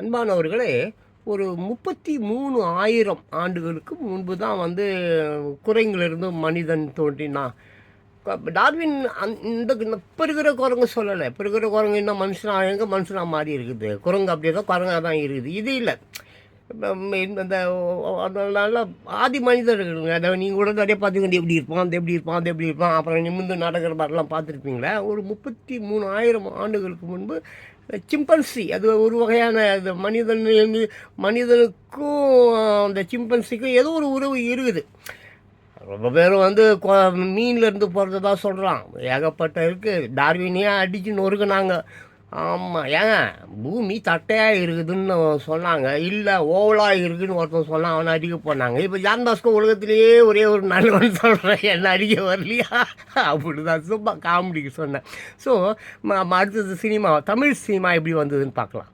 அன்பானவர்களே ஒரு முப்பத்தி மூணு ஆயிரம் ஆண்டுகளுக்கு முன்பு தான் வந்து குரங்கிலிருந்து மனிதன் தோன்றினான். டார்வின் அந் இந்த இப்போ இருக்கிற குரங்கு சொல்லலை. இப்போ இருக்கிற குரங்கு என்ன மனுஷனாக எங்கே மனுஷனாக மாறி இருக்குது? குரங்கு அப்படி தான் குரங்காக தான் இருக்குது. இது இல்லை. இந்த அதனால ஆதி மனிதர்கள் அதை நீங்கள் கூட நிறைய பார்த்துக்கிட்டு எப்படி இருப்பான் அது எப்படி இருப்பான் அது எப்படி இருப்பான். அப்புறம் நிமிந்து நடக்கிற மாதிரிலாம் பார்த்துருப்பீங்களா? ஒரு முப்பத்தி மூணு ஆயிரம் ஆண்டுகளுக்கு முன்பு சிம்பன்சி அது ஒரு வகையான அது மனிதன் மனிதனுக்கும் அந்த சிம்பன்சிக்கும் ஏதோ ஒரு உறவு இருக்குது. ரொம்ப பேர் வந்து கொ- மீன்ல இருந்து சொல்கிறான் ஏகப்பட்ட இருக்குது அடிச்சுன்னு அடிச்சு நாங்கள் ஆமாம் ஏங்க பூமி தட்டையாக இருக்குதுன்னு சொன்னாங்க. இல்லை ஓவலாக இருக்குதுன்னு ஒருத்தன் சொன்னால் அவனை அடிக்க போனாங்க. இப்போ ஜான் பாஸ்கோ உலகத்திலேயே ஒரே ஒரு நல்லவன் சொல்கிறேன் என்ன அடிக்க வரலையா? அப்படி தான் சும்மா காமெடிக்கு சொன்னேன். ஸோ அடுத்தது சினிமா தமிழ் சினிமா எப்படி வந்ததுன்னு பார்க்கலாம்.